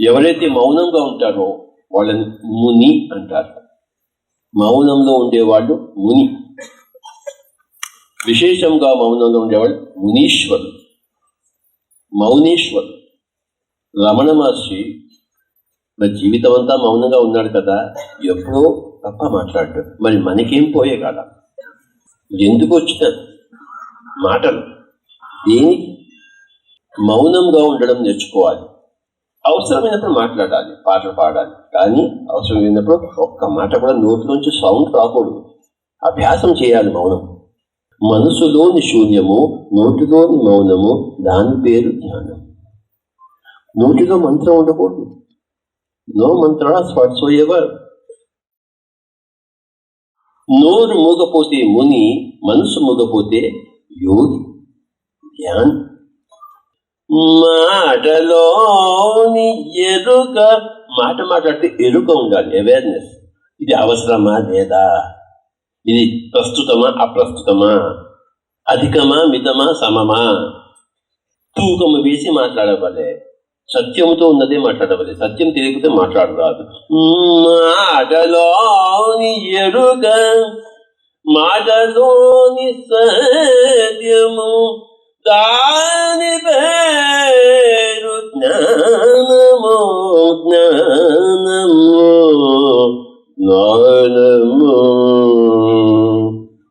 ఎవరైతే మౌనంగా ఉంటారో వాళ్ళని ముని అంటారు. మౌనంలో ఉండేవాళ్ళు ముని. విశేషంగా మౌనంలో ఉండేవాళ్ళు మునీశ్వరులు మౌనీశ్వరులు రమణ మహర్షి మరి జీవితం అంతా మౌనంగా ఉన్నాడు కదా ఎప్పుడో తప్ప మాట్లాడు మరి మనకేం పోయే కదా ఎందుకు వచ్చిన మాటలు. దేనికి? మౌనంగా ఉండడం నేర్చుకోవాలి. అవసరమైనప్పుడు మాట్లాడాలి పాటలు పాడాలి. కానీ అవసరమైనప్పుడు ఒక్క మాట కూడా నోట్లోంచి సౌండ్ రాకూడదు. అభ్యాసం చేయాలి మౌనం. మనసులోని శూన్యము నోటిలోని మౌనము దాని పేరు ధ్యానం. నోటిలో మంత్రం ఉండకూడదు. నో మంత్ర స్పర్శో ఎవర్ నోరు మూగపోతే ముని మనసు మూగపోతే యోగి. ధ్యానం. మాటలోని ఎరుక. మాట మాట్లాడితే ఎరుక ఉండాలి అవేర్నెస్ ఇది అవసరమా లేదా? ఇది ప్రస్తుతమా అప్రస్తుతమా? అధికమా మితమా సమమా? తూకము వేసి మాట్లాడవలే. సత్యముతో ఉన్నదే మాట్లాడవలే. సత్యం తెలియకపోతే మాట్లాడరాదు. మాటలోని ఎరుక. మాటలోని సత్యము. దాని పేరు نعلم نعلم